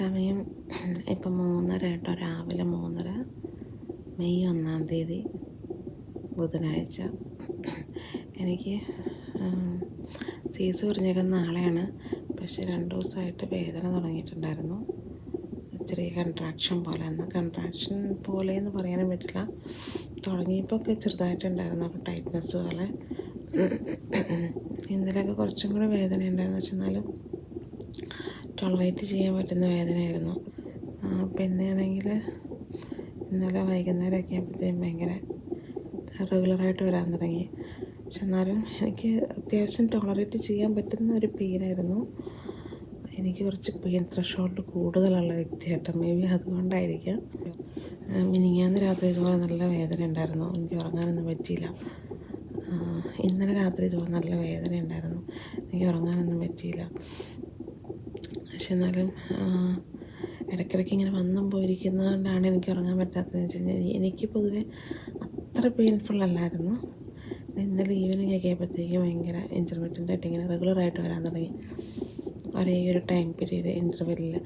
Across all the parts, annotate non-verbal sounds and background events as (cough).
സമയം (clears throat) ഇപ്പം മൂന്നര കേട്ടോ രാവിലെ മൂന്നര. മെയ് ഒന്നാം തീയതി ബുധനാഴ്ച. (clears throat) എനിക്ക് സീസ് പറഞ്ഞേക്കുന്ന നാളെയാണ്. പക്ഷേ രണ്ട് ദിവസമായിട്ട് വേദന തുടങ്ങിയിട്ടുണ്ടായിരുന്നു. ഇച്ചിരി കൺട്രാക്ഷൻ പോലെ. എന്നാൽ കൺട്രാക്ഷൻ പോലെ എന്ന് പറയാനും പറ്റില്ല. തുടങ്ങിയപ്പോൾ ഒക്കെ ചെറുതായിട്ടുണ്ടായിരുന്നു. അപ്പോൾ ടൈറ്റ്നസ് പോലെ. (clears throat) ഇന്നലെയൊക്കെ കുറച്ചും കൂടി വേദന ഉണ്ടായിരുന്നു പക്ഷെ ടോളറേറ്റ് ചെയ്യാൻ പറ്റുന്ന വേദനയായിരുന്നു. പിന്നെ ആണെങ്കിൽ ഇന്നലെ വൈകുന്നേരമൊക്കെ ആകുമ്പോഴത്തേക്കും ഭയങ്കര റെഗുലറായിട്ട് വരാൻ തുടങ്ങി. പക്ഷെ എന്നാലും എനിക്ക് അത്യാവശ്യം ടോളറേറ്റ് ചെയ്യാൻ പറ്റുന്ന ഒരു പെയിനായിരുന്നു എനിക്ക് കുറച്ച് പെയിൻ ത്രഷോൾഡ് കൂടുതലുള്ള വ്യക്തിയായിട്ട് മേ ബി അതുകൊണ്ടായിരിക്കാം. മിനിങ്ങാന്ന് രാത്രി ഇതുപോലെ നല്ല വേദന ഉണ്ടായിരുന്നു. എനിക്ക് ഉറങ്ങാനൊന്നും പറ്റിയില്ല. ഇന്നലെ രാത്രി ഇതുപോലെ നല്ല വേദന ഉണ്ടായിരുന്നു. എനിക്ക് ഉറങ്ങാനൊന്നും പറ്റിയില്ല. പക്ഷെ എന്നാലും ഇടയ്ക്കിടയ്ക്ക് ഇങ്ങനെ വന്നും പോയിരിക്കുന്നതുകൊണ്ടാണ് എനിക്ക് ഉറങ്ങാൻ പറ്റാത്തതെന്ന് വെച്ച് കഴിഞ്ഞാൽ എനിക്ക് പൊതുവെ അത്ര പെയിൻഫുൾ അല്ലായിരുന്നു. ഇന്നലെ ഈവനിങ് ഒക്കെ ആയപ്പോഴത്തേക്കും ഭയങ്കര ഇന്റർമീഡിയന്റ് ആയിട്ട് ഇങ്ങനെ റെഗുലറായിട്ട് വരാൻ തുടങ്ങി. ഒരേ ഒരു ടൈം പീരീഡ് ഇന്റർവെല്ലിൽ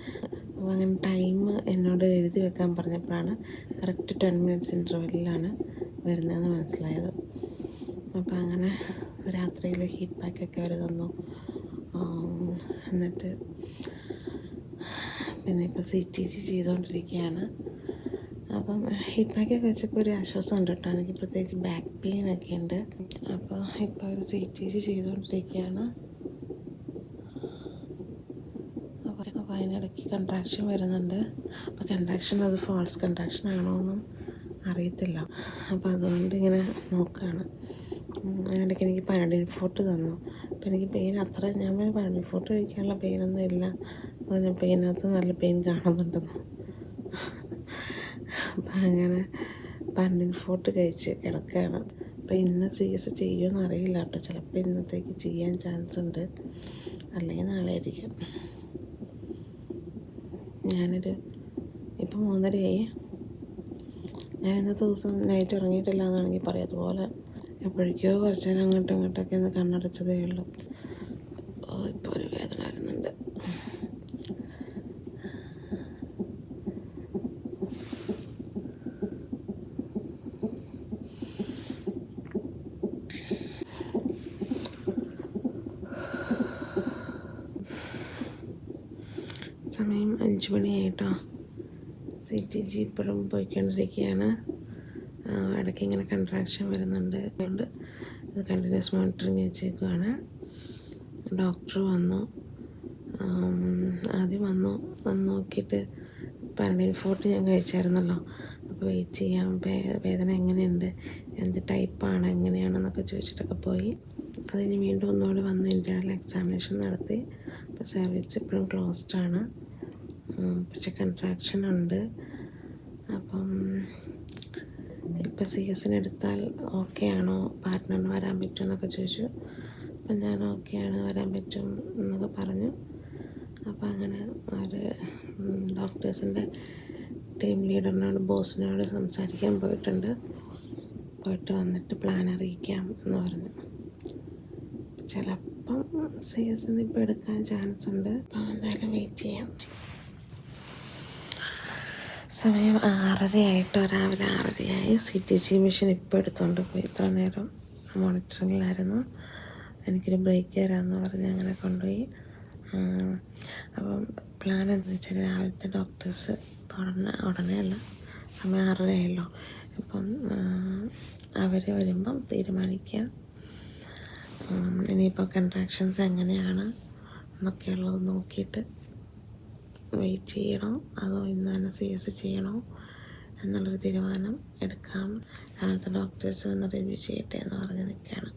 അപ്പോൾ അങ്ങനെ ടൈം എന്നോട് എഴുതി വെക്കാൻ പറഞ്ഞപ്പോഴാണ് കറക്റ്റ് ടെൻ മിനിറ്റ്സ് ഇന്റർവെല്ലിലാണ് വരുന്നതെന്ന് മനസ്സിലായത്. അപ്പോൾ അങ്ങനെ രാത്രിയിൽ ഹീറ്റ് പാക്കൊക്കെ അവർ തന്നു. എന്നിട്ട് പിന്നെ ഇപ്പോൾ സി ടി ജി ചെയ്തുകൊണ്ടിരിക്കുകയാണ് അപ്പം ഹിപ്പാക്കൊക്കെ പാക്കൊക്കെ വെച്ചപ്പോൾ ഒരു ആശ്വാസം ഉണ്ട് കേട്ടോ. എനിക്ക് പ്രത്യേകിച്ച് ബാക്ക് പെയിൻ ഒക്കെ ഉണ്ട്. അപ്പോൾ ഇപ്പോൾ ഒരു സി ടി ജി ചെയ്തുകൊണ്ടിരിക്കുകയാണ് അപ്പോൾ അതിനിടയ്ക്ക് കൺട്രാക്ഷൻ വരുന്നുണ്ട്. അപ്പോൾ കൺട്രാക്ഷൻ അത് ഫാൾസ് കൺട്രാക്ഷൻ ആണോ എന്നും അറിയത്തില്ല. അപ്പോൾ അതുകൊണ്ട് ഇങ്ങനെ നോക്കുകയാണ് അതിനിടയ്ക്ക് എനിക്ക് പനഡിൻ ഫോർട്ട് തന്നു. അപ്പോൾ എനിക്ക് പെയിൻ അത്ര ഞാൻ പനഡിൻ ഫോർട്ട് കഴിക്കാനുള്ള പെയിനൊന്നും ഇല്ല. അപ്പോൾ ഇതിനകത്ത് നല്ല പെയിൻ കാണുന്നുണ്ടെന്ന്. അപ്പം അങ്ങനെ പന്നിൻ ഫോട്ട് കഴിച്ച് കിടക്കുകയാണ്. അപ്പം ഇന്ന് സി എസ് ചെയ്യുമെന്ന് അറിയില്ല കേട്ടോ. ചിലപ്പോൾ ഇന്നത്തേക്ക് ചെയ്യാൻ ചാൻസ് ഉണ്ട്. അല്ലെങ്കിൽ നാളെ ആയിരിക്കും. ഞാനൊരു ഇപ്പം മൂന്നരയായി. ഞാൻ ഇന്നത്തെ ദിവസം നൈറ്റ് ഉറങ്ങിയിട്ടില്ല എന്നാണെങ്കിൽ പറയാം. അതുപോലെ എപ്പോഴേക്കോ കുറച്ച് അങ്ങോട്ടും ഇങ്ങോട്ടൊക്കെ ഒന്ന് കണ്ണടച്ചതേ ഉള്ളൂ ഓ ഇപ്പോൾ ഒരു വേദന വരുന്നുണ്ട് സമയം അഞ്ച് മണിയായിട്ടോ. സി ടി ജി ഇപ്പോഴും പോയിക്കൊണ്ടിരിക്കുകയാണ് ഇടയ്ക്ക് ഇങ്ങനെ കൺട്രാക്ഷൻ വരുന്നുണ്ട്. അതുകൊണ്ട് ഇത് കണ്ടിന്യൂസ് മോണിറ്ററിങ് വെച്ചേക്കുവാണ്. ഡോക്ടർ വന്നു. ആദ്യം വന്നു. വന്ന് നോക്കിയിട്ട് പാരഡൈൻ ഫോർട്ട് ഞാൻ കഴിച്ചായിരുന്നല്ലോ. അപ്പോൾ വെയിറ്റ് ചെയ്യാം. വേദന എങ്ങനെയുണ്ട്? എന്ത് ടൈപ്പാണ് എങ്ങനെയാണെന്നൊക്കെ ചോദിച്ചിട്ടൊക്കെ പോയി. അത് വീണ്ടും ഒന്നുകൂടി വന്ന് ഇന്റർണൽ എക്സാമിനേഷൻ നടത്തി. അപ്പോൾ സർവീസ് ഇപ്പോഴും ക്ലോസ്ഡ് ആണ്. പക്ഷെ കൺട്രാക്ഷൻ ഉണ്ട്. അപ്പം ഇപ്പം സി എസിന് എടുത്താൽ ഓക്കെ ആണോ? പാർട്ട്ണറിന് വരാൻ പറ്റുമോ എന്നൊക്കെ ചോദിച്ചു. അപ്പം ഞാൻ ഓക്കെ ആണ് വരാൻ പറ്റും എന്നൊക്കെ പറഞ്ഞു. അപ്പം അങ്ങനെ അവർ ഡോക്ടേഴ്സിന്റെ ടീം ലീഡറിനോട് ബോസിനോട് സംസാരിക്കാൻ പോയിട്ടുണ്ട്. പോയിട്ട് വന്നിട്ട് പ്ലാൻ അറിയിക്കാം എന്ന് പറഞ്ഞു. ചിലപ്പം സി എസ് ഇപ്പോൾ എടുക്കാൻ ചാൻസ് ഉണ്ട്. അപ്പം എന്തായാലും വെയിറ്റ് ചെയ്യാം. സമയം ആറരയായിട്ടോ. രാവിലെ ആറരയായി. സി ടി ജി മെഷീൻ ഇപ്പോൾ എടുത്തുകൊണ്ട് പോയി. ഇത്ര നേരം മോണിറ്ററിങ്ങിലായിരുന്നു. എനിക്കൊരു ബ്രേക്ക് തരാമെന്ന് പറഞ്ഞ് അങ്ങനെ കൊണ്ടുപോയി. അപ്പം പ്ലാൻ എന്താണെന്ന് വെച്ചാൽ രാവിലത്തെ ഡോക്ടേഴ്സ് ഉടനെ ഉടനെ അല്ല സമയം ആറരയായല്ലോ. അപ്പം അവർ വരുമ്പം തീരുമാനിക്കാം. ഇനിയിപ്പോൾ കൺട്രാക്ഷൻസ് എങ്ങനെയാണ് എന്നൊക്കെയുള്ളത് നോക്കിയിട്ട് വെയിറ്റ് ചെയ്യണോ. അതോ ഇന്ന് തന്നെ സി എസ് ചെയ്യണോ എന്നുള്ളൊരു തീരുമാനം എടുക്കാം. രാവിലത്തെ ഡോക്ടേഴ്സ് വന്ന് റിവ്യൂ ചെയ്യട്ടെ എന്ന് പറഞ്ഞ് നിൽക്കുകയാണ്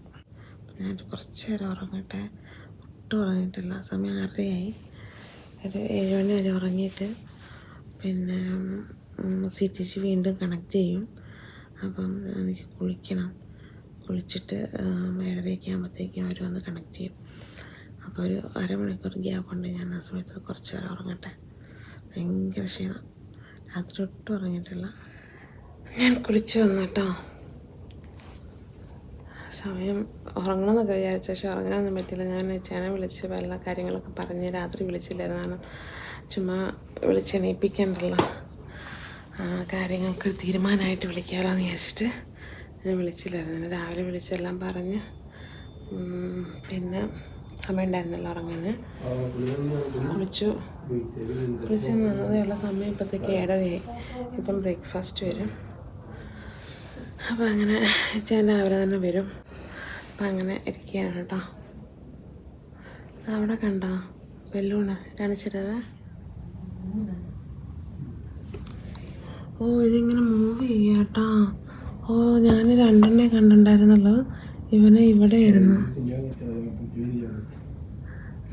ഞാൻ കുറച്ച് നേരം ഉറങ്ങട്ടെ. ഒട്ടും ഉറങ്ങിയിട്ടില്ല. സമയം ആറരയായി. ഒരു ഏഴ് മണി വരെ ഉറങ്ങിയിട്ട് പിന്നെ സി ടി സി വീണ്ടും കണക്ട് ചെയ്യും. അപ്പം എനിക്ക് കുളിക്കണം. കുളിച്ചിട്ട് ഏഴരയൊക്കെ ആകുമ്പോഴത്തേക്കും അവർ വന്ന് കണക്ട് ചെയ്യും. അപ്പോൾ ഒരു അരമണിക്കൂർ ഗ്യാപ്പ് ഉണ്ട് ഞാൻ ആ സമയത്ത് കുറച്ച് നേരം ഉറങ്ങട്ടെ. ഭയങ്കര ക്ഷീണം. രാത്രി ഒട്ടും ഉറങ്ങിയിട്ടില്ല. ഞാൻ കുളിച്ച് വന്നു കേട്ടോ. സമയം ഉറങ്ങണമെന്നൊക്കെ വിചാരിച്ചു. പക്ഷെ ഉറങ്ങാനൊന്നും പറ്റില്ല ഞാൻ ചേനെ വിളിച്ച് വല്ല കാര്യങ്ങളൊക്കെ പറഞ്ഞ് രാത്രി വിളിച്ചില്ലായിരുന്നു. ചുമ്മാ വിളിച്ചെണീപ്പിക്കണ്ടല്ലോ കാര്യങ്ങൾക്ക് തീരുമാനമായിട്ട് വിളിക്കാമല്ലോ എന്ന് വിചാരിച്ചിട്ട് ഞാൻ വിളിച്ചില്ലായിരുന്നു. രാവിലെ വിളിച്ചെല്ലാം പറഞ്ഞ്. പിന്നെ സമയം ഉണ്ടായിരുന്നല്ലോ ഉറങ്ങാൻ കുളിച്ചു കുളിച്ച് വന്നതേയുള്ള സമയം ഇപ്പോഴത്തേക്ക് ഏഴരയായി. ഇപ്പം ബ്രേക്ക്ഫാസ്റ്റ് വരും. അപ്പം അങ്ങനെ ചേന അവരെ തന്നെ വരും. അപ്പം അങ്ങനെ ഇരിക്കുകയാണ് കേട്ടോ. അവിടെ കണ്ടോ? ബലൂണ് കാണിച്ചിട്ടത് ഓ ഇതിങ്ങനെ മൂവ് ചെയ്യാം കേട്ടോ. ഓ ഞാൻ രണ്ടെണ്ണേ കണ്ടിട്ടുണ്ടായിരുന്നല്ലോ ഇവനെ ഇവിടെയായിരുന്നു.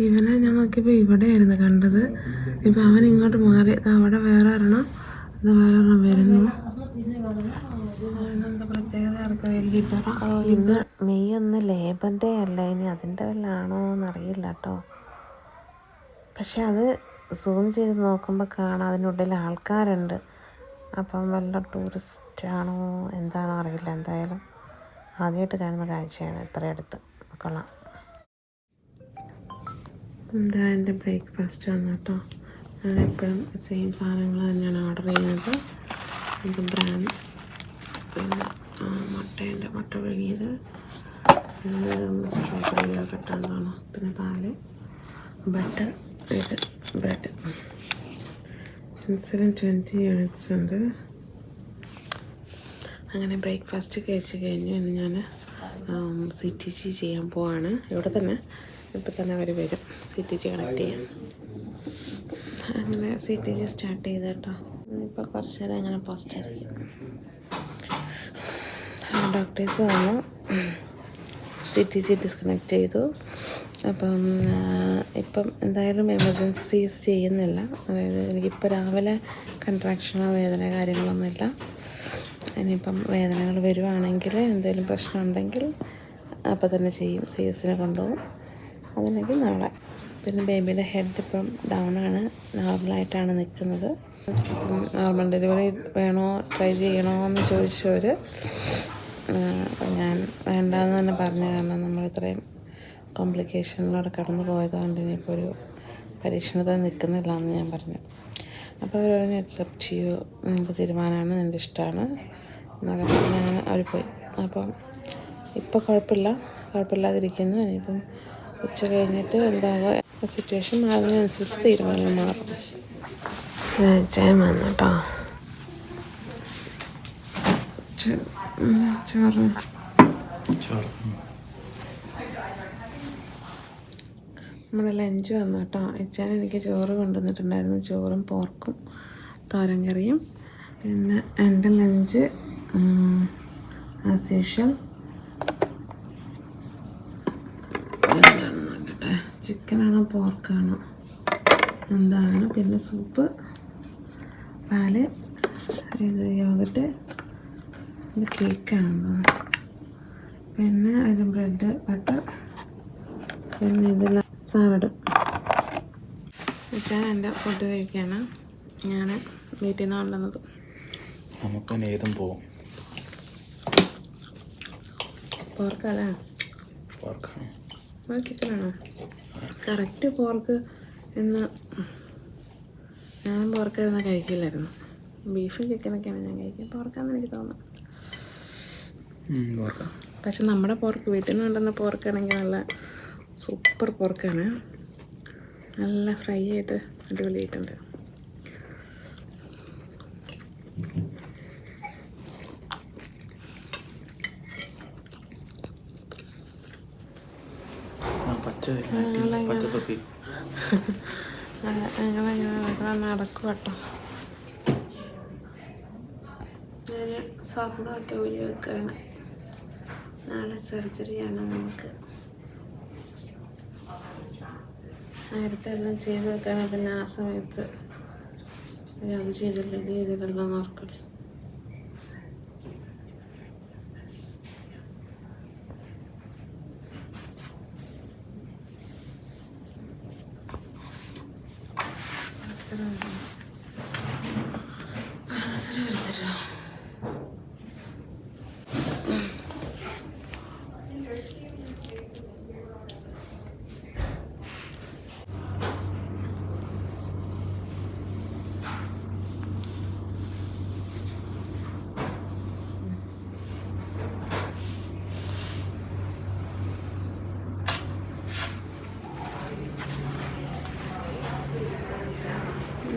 ഇവനെ ഞാൻ നോക്കിയപ്പോൾ ഇവിടെയായിരുന്നു കണ്ടത്. ഇപ്പം അവൻ ഇങ്ങോട്ട് മാറി. അവിടെ വേറെ ഒരെണ്ണം. ഇത് വേറെ ഒരെണ്ണം വരുന്നു. ഇന്ന് മെയ് ഒന്ന് ലേബർ ഡേ അല്ല? ഇനി അതിന്റെ വല്ലാണോ എന്നറിയില്ല കേട്ടോ പക്ഷെ അത് സൂം ചെയ്ത് നോക്കുമ്പോൾ കാണാം. അതിനുള്ളിൽ ആൾക്കാരുണ്ട്. അപ്പം വല്ല ടൂറിസ്റ്റ് ആണോ എന്താണോ അറിയില്ല. എന്തായാലും ആദ്യമായിട്ട് കാണുന്ന കാഴ്ചയാണ് ഇത്ര അടുത്ത് കൊള്ളാം. എന്താ എന്റെ ബ്രേക്ക്ഫാസ്റ്റ് ആണ് കേട്ടോ. ഞാൻ എപ്പോഴും സെയിം സാധനങ്ങൾ തന്നെയാണ് ഓർഡർ ചെയ്യുന്നത്. ഇത് ബ്രാൻ പിന്നെ മുട്ടേന്റെ മുട്ട വിഴുങ്ങിയത് ഇത് സ്ട്രോബെറി കെട്ടാന്നാണ് പിന്നെ പാൽ ബട്ടർ ഇത് ബ്രെഡ് ഇൻസുലിൻ ട്വന്റി യൂണിറ്റ്സ് ഉണ്ട്. അങ്ങനെ ബ്രേക്ക്ഫാസ്റ്റ് കഴിച്ച് കഴിഞ്ഞു. ഇന്ന് ഞാൻ സി ടി സി ചെയ്യാൻ പോവാണ്. ഇവിടെ തന്നെ ഇപ്പം തന്നെ അവർ വരും. സി ടി കണക്ട് ചെയ്യാം. അങ്ങനെ സിറ്റി ടി സ്റ്റാർട്ട് ചെയ്ത് കേട്ടോ ഇപ്പോൾ കുറച്ച് നേരം അങ്ങനെ പോസ്റ്റ് ആയിരിക്കും. ഡോക്ടേഴ്സ് വന്നു. സിറ്റി ടി ജി ഡിസ്കണക്ട് ചെയ്തു. അപ്പം ഇപ്പം എന്തായാലും എമർജൻസീസ് ചെയ്യുന്നില്ല. അതായത് എനിക്കിപ്പോൾ രാവിലെ കൺട്രാക്ഷനോ വേദന കാര്യങ്ങളൊന്നുമില്ല. ഇനിയിപ്പം വേദനകൾ വരുവാണെങ്കിൽ എന്തെങ്കിലും പ്രശ്നമുണ്ടെങ്കിൽ അപ്പോൾ അപ്പം തന്നെ ചെയ്യും. സി എസിനെ കൊണ്ടുപോകും. അതല്ലെങ്കിൽ നാളെ. പിന്നെ ബേബിയുടെ ഹെഡ് ഇപ്പം ഡൗൺ ആണ്. നോർമലായിട്ടാണ് നിൽക്കുന്നത് അപ്പം നോർമൽ ഡെലിവറി വേണോ ട്രൈ ചെയ്യണോ എന്ന് ചോദിച്ചവർ ഞാൻ വേണ്ടാന്ന് തന്നെ പറഞ്ഞു. കാരണം നമ്മൾ ഇത്രയും കോംപ്ലിക്കേഷനിലൂടെ കടന്നു പോയതുകൊണ്ട് ഇനിയിപ്പോൾ ഒരു പരീക്ഷണത്തിൽ നിൽക്കുന്നില്ല എന്ന് ഞാൻ പറഞ്ഞു. അപ്പോൾ അവർ പറഞ്ഞു അക്സെപ്റ്റ് ചെയ്യൂ. നിന്റെ തീരുമാനമാണ് നിന്റെ ഇഷ്ടമാണ്. എന്നൊക്കെ പറഞ്ഞ് അങ്ങനെ അവർ പോയി. അപ്പം ഇപ്പോൾ കുഴപ്പമില്ല. കുഴപ്പമില്ലാതിരിക്കുന്നു. ഇനിയിപ്പം ഉച്ച കഴിഞ്ഞിട്ട് എന്താകുക സിറ്റുവേഷൻ മാറുന്നതിനനുസരിച്ച് തീരുമാനം മാറും. ജയം വന്നു കേട്ടോ ചോറ്. നമ്മുടെ ലഞ്ച് വന്നു കേട്ടോ അച്ഛൻ എനിക്ക് ചോറ് കൊണ്ടുവന്നിട്ടുണ്ടായിരുന്നു. ചോറും പോർക്കും തോരൻ കറിയും. പിന്നെ എന്റെ ലഞ്ച് ആസ് യൂഷ്വൽ എന്താണെന്ന് നോക്കട്ടെ ചിക്കനാണോ പോർക്കാണോ. എന്താണ്? പിന്നെ സൂപ്പ് പാൽ ഇത് യോഗട്ട് ഇത് കേക്കാണ്. പിന്നെ അതിന് ബ്രെഡ് ബട്ടർ പിന്നെ ഇതിൽ സാലഡ്. വെച്ചാൽ എന്റെ ഫുഡ് കഴിക്കാണ് ഞാൻ വീട്ടിൽ നിന്ന് കൊണ്ടുവന്നത് നമുക്ക് ഏതും പോവും. പാർക്കാണ്. ചിക്കനാണോ കറക്റ്റ് പോർക്ക് എന്ന് ഞാൻ എന്ന് കഴിക്കില്ലായിരുന്നു. ബീഫും ചിക്കനൊക്കെയാണ് ഞാൻ കഴിക്കുക പോർക്കാന്ന് എനിക്ക് തോന്നുന്നു. പക്ഷെ നമ്മുടെ പോർക്ക് വീട്ടിൽ നിന്ന് കൊണ്ടുവന്ന പോർക്കാണെങ്കിൽ നല്ല സൂപ്പർ പോർക്കാണ് നല്ല ഫ്രൈ ആയിട്ട് അടിപൊളിയായിട്ടുണ്ട്. നടക്കും കേട്ടോ ഞാൻ ഒഴി വെക്കുകയാണ് നാളെ സർജറിയാണ് നമുക്ക്. നേരത്തെ എല്ലാം ചെയ്ത് വെക്കണം പിന്നെ ആ സമയത്ത് അത് ചെയ്തില്ല. ഇത് ചെയ്തില്ലല്ലോ എന്ന് Thank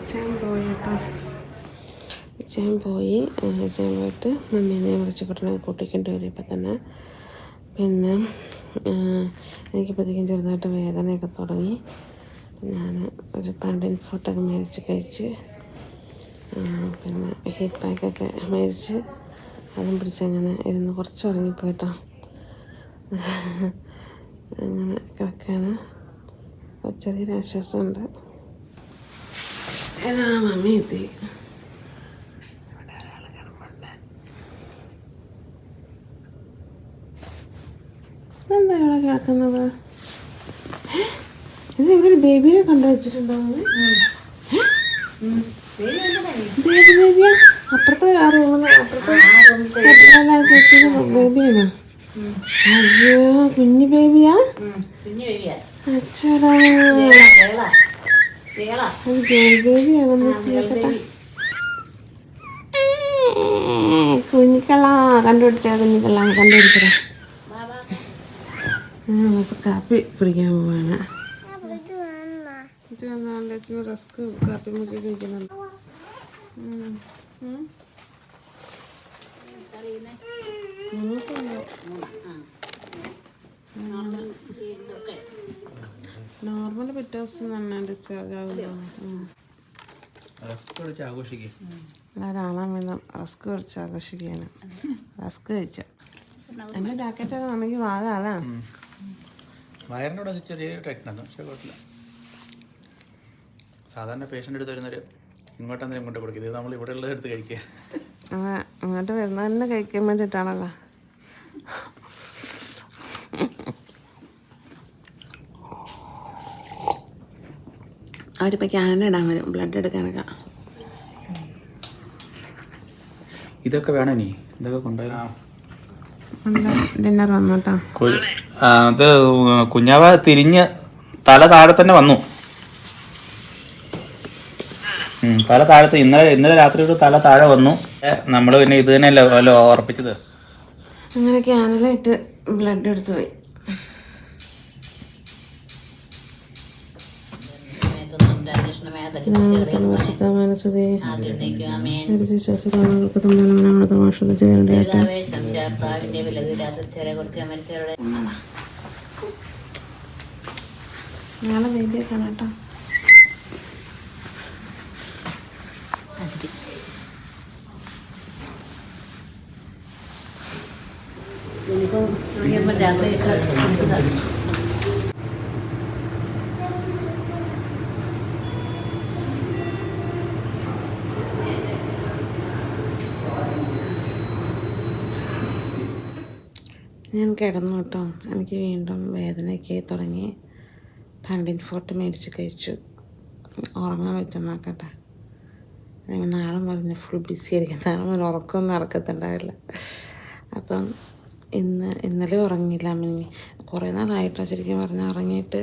അച്ഛൻ പോയി കേട്ടോ അച്ഛൻ പോയി. അച്ഛൻ പോയിട്ട് മമ്മീനെ വിളിച്ചക്കുട്ടനെ കൂട്ടിക്കൊണ്ട് വരും ഇപ്പം തന്നെ. പിന്നെ എനിക്കിപ്പോഴത്തേക്കും ചെറുതായിട്ട് വേദനയൊക്കെ തുടങ്ങി. ഞാൻ ഒരു പാന്റിൻ ഫുഡൊക്കെ മേടിച്ച് കഴിച്ച് പിന്നെ ഹീറ്റ് പാക്കൊക്കെ മേടിച്ച് അതും പിടിച്ചങ്ങനെ ഇരുന്ന് കുറച്ച് ഉറങ്ങിപ്പോയിട്ടോ. അങ്ങനെ കിടക്കാണ്. ചെറിയൊരു ആശ്വാസമുണ്ട്. ഏതാ മമ്മി എത്തി. ഇതെന്താ ഇവിടെ കിടക്കുന്നത്? ഇത് ഇവിടെ ഒരു ബേബിയെ കണ്ടു വെച്ചിട്ടുണ്ടോ? ബേബിയാ? അപ്പുറത്തെ ആ ബേബിയാണോ? അയ്യോ കുഞ്ഞു ബേബിയാ? അച്ഛടാ ബേബിയാണെന്ന് കേൾക്കട്ടെ കുഞ്ഞിക്കള്ള കണ്ടുപിടിച്ച ആ ബസ് കാപ്പി കുടിക്കാൻ പോവാണ്. ഇത് വന്നാണ്ട് അച്ഛന് റസ്ക് കാപ്പി മുക്കി കഴിക്കുന്നുണ്ട്? നോർമൽ പിറ്റേ ദിവസം തന്നെ ഡിസ്ചാർജ് ആഘോഷിക്കും. ഒരാളാൻ വേണം റസ്ക് കുറച്ച് ആഘോഷിക്കാനും. റസ്ക് കഴിച്ച. എന്റെ ജാക്കറ്റൊക്കെ നമുക്ക് വാങ്ങാല്ലേ വയറിനോട് അത് ചെറിയ ടൈറ്റ്നസ് പക്ഷേ കുഴപ്പമില്ല. സാധാരണ പേഷ്യന്റ് എടുത്ത് വരുന്നവർ ഇങ്ങോട്ടെന്തെങ്കിലും ഇങ്ങോട്ട് കൊടുക്കും ഇത് നമ്മൾ ഇവിടെ ഉള്ളത് എടുത്ത് കഴിക്കുക. അങ്ങോട്ട് വരുന്നതന്നെ കഴിക്കാൻ വേണ്ടിയിട്ടാണല്ലോ. അവരിപ്പോൾ ക്യാനഡ ഇടാൻ വരും. ബ്ലഡ് എടുക്കാനൊക്കെ. ഇതൊക്കെ വേണം ഇനി. ഇതൊക്കെ കൊണ്ടുപോയി ഡിന്നർ വന്നു കേട്ടോ അത് കുഞ്ഞാവ തിരിഞ്ഞ് തല താഴെ തന്നെ വന്നു. തല താഴത്ത് ഇന്നലെ ഇന്നലെ രാത്രി ഒരു തല താഴെ വന്നു. നമ്മൾ പിന്നെ ഇത് തന്നെയല്ലേ ഉറപ്പിച്ചത്? അങ്ങനെ ബ്ലഡ് എടുത്തു പോയി. വർഷത്തെ മനസ്സുതേ ആദ്യം അമേൻ വിശ്വാസികൾക്ക് തമ്മിലുള്ള വർഷത്തെ ചെയ്യേണ്ട ആവേശം ശാർത്താവിന്റെ വിലതിരാത്തരെ കുറിച്ച് മരിച്ചവരുടെ നാളെ ബേബിയെ കാണാം കേട്ടോ എനിക്കും രാത്രി ഞാൻ കിടന്നു കേട്ടോ. എനിക്ക് വീണ്ടും വേദനയൊക്കെ തുടങ്ങി. പാൻഡിൻ ഫോട്ട് മേടിച്ച് കഴിച്ചു. ഉറങ്ങാൻ പറ്റുന്നാക്കട്ടെ നാളെ മുതൽ ഫുൾ ബിസി ആയിരിക്കും. നാളെ മുതൽ ഉറക്കമൊന്നും നടക്കത്തുണ്ടാവില്ല. അപ്പം ഇന്ന് ഇന്നലെ ഉറങ്ങിയില്ല മിനി കുറേ നാളായിട്ടോ ശരിക്കും പറഞ്ഞാൽ ഉറങ്ങിയിട്ട്.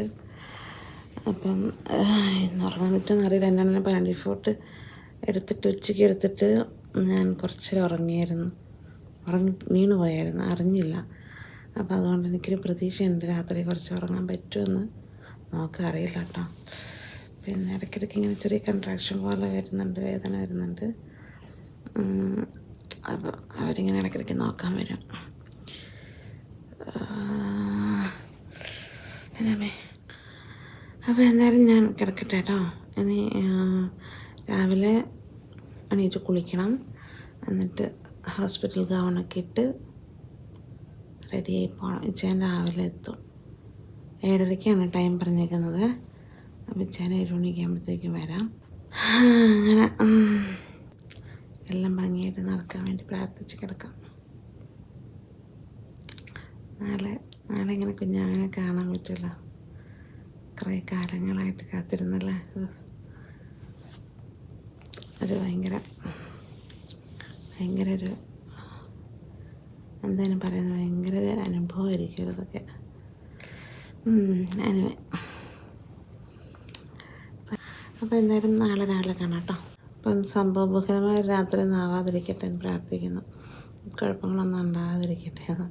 അപ്പം ഇന്ന് ഉറങ്ങാൻ പറ്റുമെന്ന് അറിയില്ല എന്നാണ് പാൻഡിൻ ഫോട്ട് എടുത്തിട്ട് ഉച്ചയ്ക്ക് എടുത്തിട്ട് ഞാൻ കുറച്ച് ഉറങ്ങിയായിരുന്നു. ഉറങ്ങി വീണ് പോയായിരുന്നു അറിഞ്ഞില്ല. അപ്പോൾ അതുകൊണ്ട് എനിക്കൊരു പ്രതീക്ഷയുണ്ട് രാത്രി കുറച്ച് ഉറങ്ങാൻ പറ്റുമെന്ന്. നമുക്കറിയില്ല കേട്ടോ പിന്നെ ഇടയ്ക്കിടയ്ക്ക് ഇങ്ങനെ ചെറിയ കൺട്രാക്ഷൻ പോലെ വരുന്നുണ്ട് വേദന വരുന്നുണ്ട്. അപ്പോൾ അവരിങ്ങനെ ഇടയ്ക്കിടയ്ക്ക് നോക്കാൻ വരും. പിന്നെ അപ്പോൾ എന്തായാലും ഞാൻ കിടക്കട്ടെ കേട്ടോ ഇനി രാവിലെ എണീറ്റ് കുളിക്കണം. എന്നിട്ട് ഹോസ്പിറ്റൽ ഗൗണൊക്കെ ഇട്ട് റെഡിയായി പോകണം ഇച്ചാൻ രാവിലെ എത്തും. ഏഴരയ്ക്കാണ് ടൈം പറഞ്ഞേക്കുന്നത്. അപ്പോൾ ഇച്ചാൻ ഏഴ് മണിക്കാകുമ്പോഴത്തേക്കും വരാം. അങ്ങനെ എല്ലാം ഭംഗിയായിട്ട് നടക്കാൻ വേണ്ടി പ്രാർത്ഥിച്ച് കിടക്കാം. നാളെ നാളെ ഇങ്ങനെ കുഞ്ഞാങ്ങനെ കാണാൻ പറ്റില്ല കുറേ കാലങ്ങളായിട്ട് കാത്തിരുന്നല്ലേ? ഒരു ഭയങ്കര ഭയങ്കര ഒരു എന്തായാലും പറയുന്നത് ഭയങ്കര ഒരു അനുഭവമായിരിക്കും ഇതൊക്കെ. അനുവേ അപ്പോൾ എന്തായാലും നാളെ രാവിലെ കാണാം കേട്ടോ. അപ്പം സംഭവബഹുലമായ രാത്രി ഒന്നും ആവാതിരിക്കട്ടെ എന്ന് പ്രാർത്ഥിക്കുന്നു. കുഴപ്പങ്ങളൊന്നും ഉണ്ടാകാതിരിക്കട്ടെ അത്.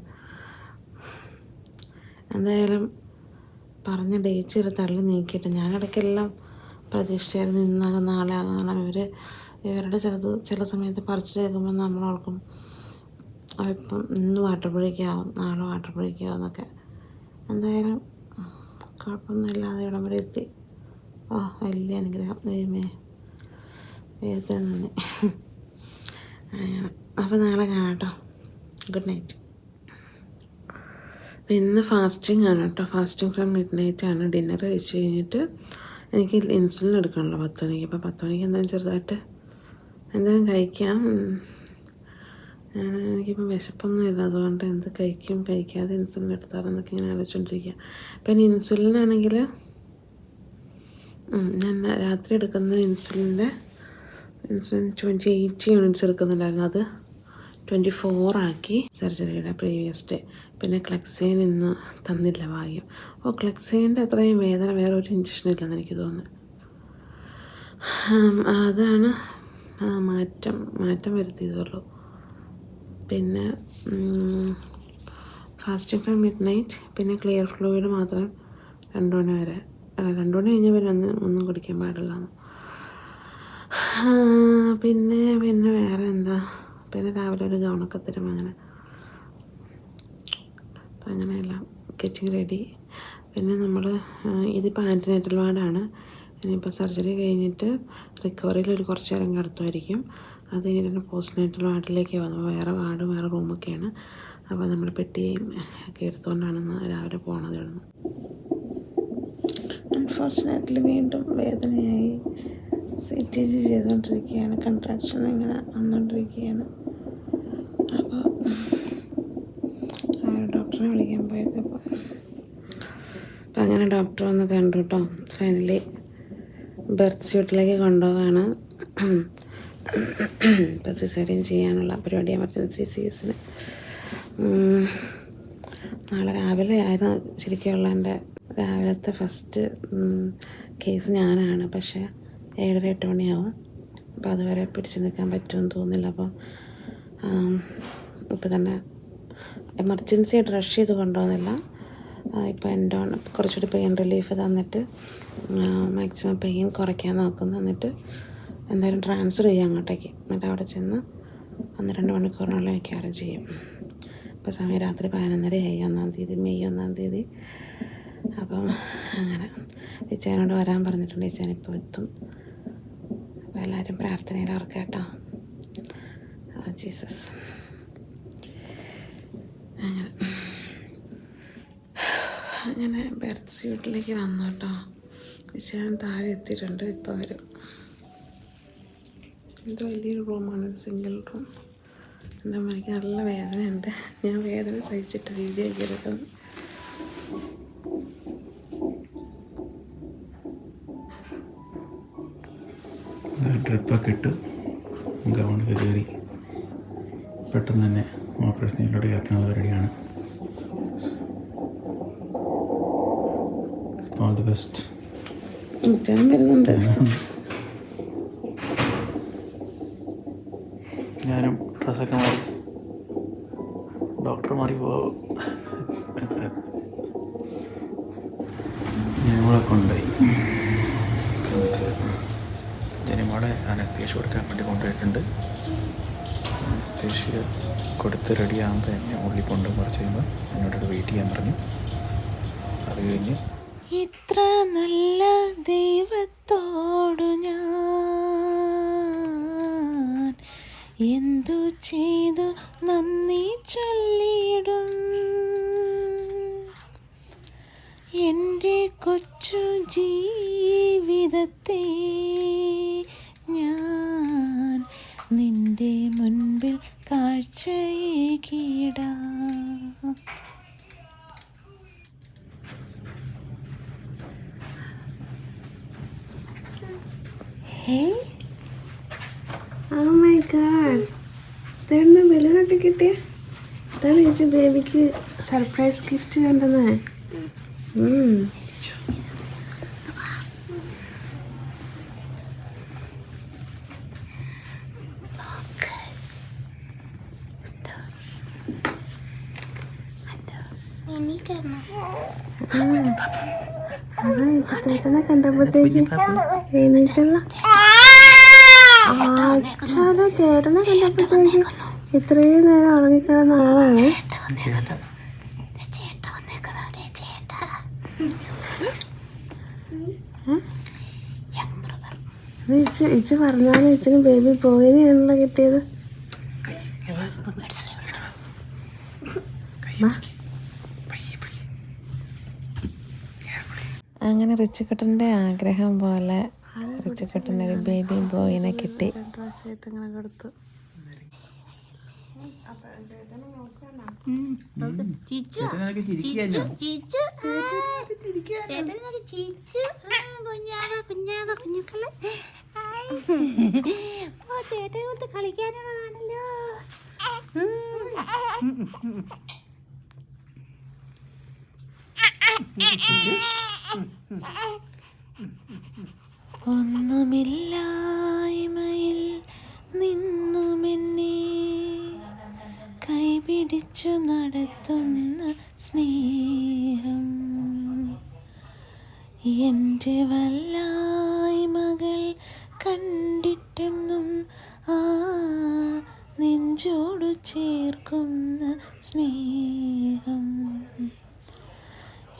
എന്തായാലും പറഞ്ഞ ഡേറ്റ് വരെ തള്ളി നീക്കിയിട്ട് ഞാനിടയ്ക്കെല്ലാം പ്രതീക്ഷിച്ചായിരുന്നു ഇന്നാകും നാളെ ആകും ഇവർ ഇവരുടെ ചിലത് ചില സമയത്ത് പറിച്ചു കേൾക്കുമ്പോൾ നമ്മളോർക്കും ഇപ്പം ഇന്ന് വാട്ടർ ബ്രേക്ക് ആവും. നാളെ വാട്ടർ ബ്രേക്ക് ആവും എന്നൊക്കെ എന്തായാലും കുഴപ്പമൊന്നുമില്ലാതെ ഇവിടം വരെ എത്തി. ഓ വലിയ അനുഗ്രഹം. ദൈവമേ ദൈവത്തെ നന്ദി. അപ്പോൾ നാളെ കാണാം കേട്ടോ. ഗുഡ് നൈറ്റ് അപ്പോൾ ഇന്ന് ഫാസ്റ്റിംഗ് ആണ് കേട്ടോ. ഫാസ്റ്റിംഗ് ഫ്രം മിഡ് നൈറ്റ് ആണ്. ഡിന്നർ കഴിച്ച് കഴിഞ്ഞിട്ട് എനിക്ക് ഇൻസുലിൻ എടുക്കണമല്ലോ പത്ത് മണിക്ക്. അപ്പോൾ പത്ത് മണിക്ക് എന്തായാലും ചെറുതായിട്ട് എന്തെങ്കിലും കഴിക്കാം. ഞാൻ എനിക്കിപ്പോൾ വിശപ്പൊന്നും ഇല്ല അതുകൊണ്ട് എന്ത് കഴിക്കും കഴിക്കാതെ ഇൻസുലിൻ എടുത്താറെന്നൊക്കെ ഇങ്ങനെ ആലോചിച്ചുകൊണ്ടിരിക്കുക പിന്നെ ഇൻസുലിൻ ആണെങ്കിൽ ഞാൻ രാത്രി എടുക്കുന്ന ഇൻസുലിന്റെ ഇൻസുലിൻ ട്വന്റി എയ്റ്റ് യൂണിറ്റ്സ് എടുക്കുന്നുണ്ടായിരുന്നു. അത് ട്വന്റി ഫോർ ആക്കി സർജറിയുടെ പ്രീവിയസ് ഡേ. പിന്നെ ക്ലക്സൈൻ ഇന്ന് തന്നില്ല ഭാഗ്യം ഓ ക്ലക്സൈന്റെ അത്രയും വേദന വേറെ ഒരു ഇഞ്ചക്ഷൻ ഇല്ലെന്ന് എനിക്ക് തോന്നുന്നു. അതാണ് മാറ്റം മാറ്റം വരുത്തിയതുള്ളൂ പിന്നെ ഫാസ്റ്റിംഗ് ഫ്രം മിഡ് നൈറ്റ് പിന്നെ ക്ലിയർ ഫ്ലൂയിഡ് മാത്രം രണ്ട് മണി വരെ. രണ്ട് മണി കഴിഞ്ഞാൽ പിന്നെ ഒന്നും ഒന്നും കുടിക്കാൻ പാടില്ല. പിന്നെ പിന്നെ വേറെ എന്താ? പിന്നെ രാവിലെ ഒരു ഗൗണൊക്കെ തരും അങ്ങനെ. അപ്പം അങ്ങനെയെല്ലാം കിച്ചിങ് റെഡി പിന്നെ നമ്മൾ ഇതിപ്പോൾ ആന്റിനേറ്റൽ വാർഡാണ് ഇനിയിപ്പോൾ സർജറി കഴിഞ്ഞിട്ട് റിക്കവറിയിൽ ഒരു കുറച്ച് നേരം കിടത്തുമായിരിക്കും അത് കഴിഞ്ഞിട്ട് പോസ്റ്റ് നേറ്റൽ വാർഡിലേക്ക് വന്നു. വേറെ വാർഡ് വേറെ റൂമൊക്കെയാണ്. അപ്പോൾ നമ്മൾ പെട്ടിയും ഒക്കെ എടുത്തുകൊണ്ടാണ് രാവിലെ പോണത് ഇവിടുന്ന്. അൺഫോർച്ചുനേറ്റ്ലി വീണ്ടും വേദനയായി. സി ടി ജി ചെയ്തുകൊണ്ടിരിക്കുകയാണ്. കൺട്രാക്ഷൻ ഇങ്ങനെ വന്നുകൊണ്ടിരിക്കുകയാണ്. അപ്പോൾ ഡോക്ടറെ വിളിക്കാൻ പോയപ്പോൾ അപ്പം അങ്ങനെ ഡോക്ടർ വന്ന് കണ്ടു കേട്ടോ. ഫൈനലി ബർത്ത് സ്യൂട്ടിലേക്ക് കൊണ്ടുപോവാണ് ഇപ്പം സിസേറിയൻ ചെയ്യാനുള്ള പരിപാടി എമർജൻസി സീസിന് നാളെ രാവിലെ ആയിരുന്നു ശരിക്കുള്ള എന്റെ രാവിലത്തെ ഫസ്റ്റ് കേസ് ഞാനാണ്. പക്ഷേ ഏഴര എട്ട് മണിയാവും. അപ്പോൾ അതുവരെ പിടിച്ചു നിൽക്കാൻ പറ്റുമെന്ന് തോന്നുന്നില്ല. അപ്പം ഇപ്പം തന്നെ എമർജൻസി ആയിട്ട് റഷ് ചെയ്ത് കൊണ്ടുപോകുന്നില്ല. ഇപ്പോൾ എന്റെ കുറച്ചുകൂടി പെയിൻ റിലീഫ് തന്നിട്ട് മാക്സിമം പെയിൻ കുറയ്ക്കാൻ നോക്കുന്നു. എന്നിട്ട് എന്തായാലും ട്രാൻസ്ഫർ ചെയ്യാം അങ്ങോട്ടേക്ക്. എന്നിട്ട് അവിടെ ചെന്ന് ഒന്ന് രണ്ട് മണിക്കൂറിനുള്ളിൽ മിക്കവാറും ചെയ്യും. ഇപ്പോൾ സമയം രാത്രി പതിനൊന്നരയായി ഒന്നാം തീയതി മെയ് ഒന്നാം തീയതി. അപ്പം അങ്ങനെ. ഇച്ചാനോട് വരാൻ പറഞ്ഞിട്ടുണ്ട്. ഇച്ചാൻ ഇപ്പോൾ എത്തും. അപ്പോൾ എല്ലാവരും പ്രാർത്ഥനയിൽ ഓർക്കുക കേട്ടോ ജീസസ്. അങ്ങനെ. അങ്ങനെ ബെർത്ത് സ്യൂട്ടിലേക്ക് വന്നു കേട്ടോ. ഇച്ചാൻ താഴെ എത്തിയിട്ടുണ്ട്. ഇപ്പോൾ വരും. ഇത് വലിയൊരു റൂമാണ് ഒരു സിംഗിൾ റൂം എന്റെ അമ്മയ്ക്ക് നല്ല വേദനയുണ്ട്. ഞാൻ വേദന സഹിച്ചിട്ട് വീഡിയോ ഒക്കെ എടുക്കുന്നു. ഡ്രിപ്പൊക്കെ ഇട്ട് ഗ്രൗണ്ടിൽ കയറി. പെട്ടെന്ന് തന്നെ ഓപ്പറേഷനിലോട്ട് കയറ്റാനുള്ള റെഡിയാണ് ഓൾ ദി ബെസ്റ്റ് വരുന്നുണ്ട്. Sasa kama നന്ദി ചൊല്ലിടും എന്റെ കൊച്ചു ജീവിതത്തെ ഞാൻ നിന്റെ മുൻപിൽ കാഴ്ചയേകിടാം Hey? Oh my god. ഇതെവിടെ ബലൂണൊക്കെ കിട്ടിയ? ഇതാണ് ചേച്ചി ബേബിക്ക് സർപ്രൈസ് ഗിഫ്റ്റ് കണ്ടെന്നേ അതാ ഇത്തേട്ടനെ കണ്ടപ്പോഴത്തേക്ക് എണീറ്റുള്ള. അച്ഛനെ ചേട്ടനെ കണ്ടപ്പോഴത്തേക്ക് ഇത്രയും നേരം ഉറങ്ങിക്കിടന്ന ആളാണ്. ഇച്ചു ഇച്ച് ഇച്ച് പറഞ്ഞാലും ഇച്ചിന് ബേബി ബോയിനെയാണല്ലോ കിട്ടിയത്. അങ്ങനെ റിച്ചുക്കുട്ടന്റെ ആഗ്രഹം പോലെ റിച്ചുക്കുട്ടന്റെ ഒരു ബേബി ബോയിനെ കിട്ടി. കൊടുത്തു കൊടുത്ത് കളിക്കാനുള്ളതാണല്ലോ ഒന്നുമില്ലായ്മയിൽ നിന്നുമെന്നെ കൈപിടിച്ചു നടത്തുന്ന സ്നേഹം. എന്റെ വല്ലായ്മകൾ കണ്ടിട്ടെന്നും ആ നെഞ്ചോടു ചേർക്കുന്ന സ്നേഹം.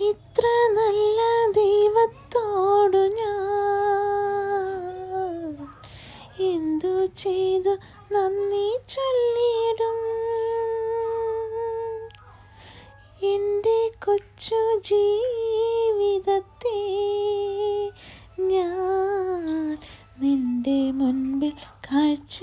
ഇത്ര നല്ല ദൈവത്തോടു ഞാൻ എന്തു ചെയ്തു നന്ദി ചൊല്ലിടും. എന്റെ കൊച്ചു ജീവിതത്തെ ഞാൻ നിന്റെ മുൻപിൽ കാഴ്ചയേകിടാം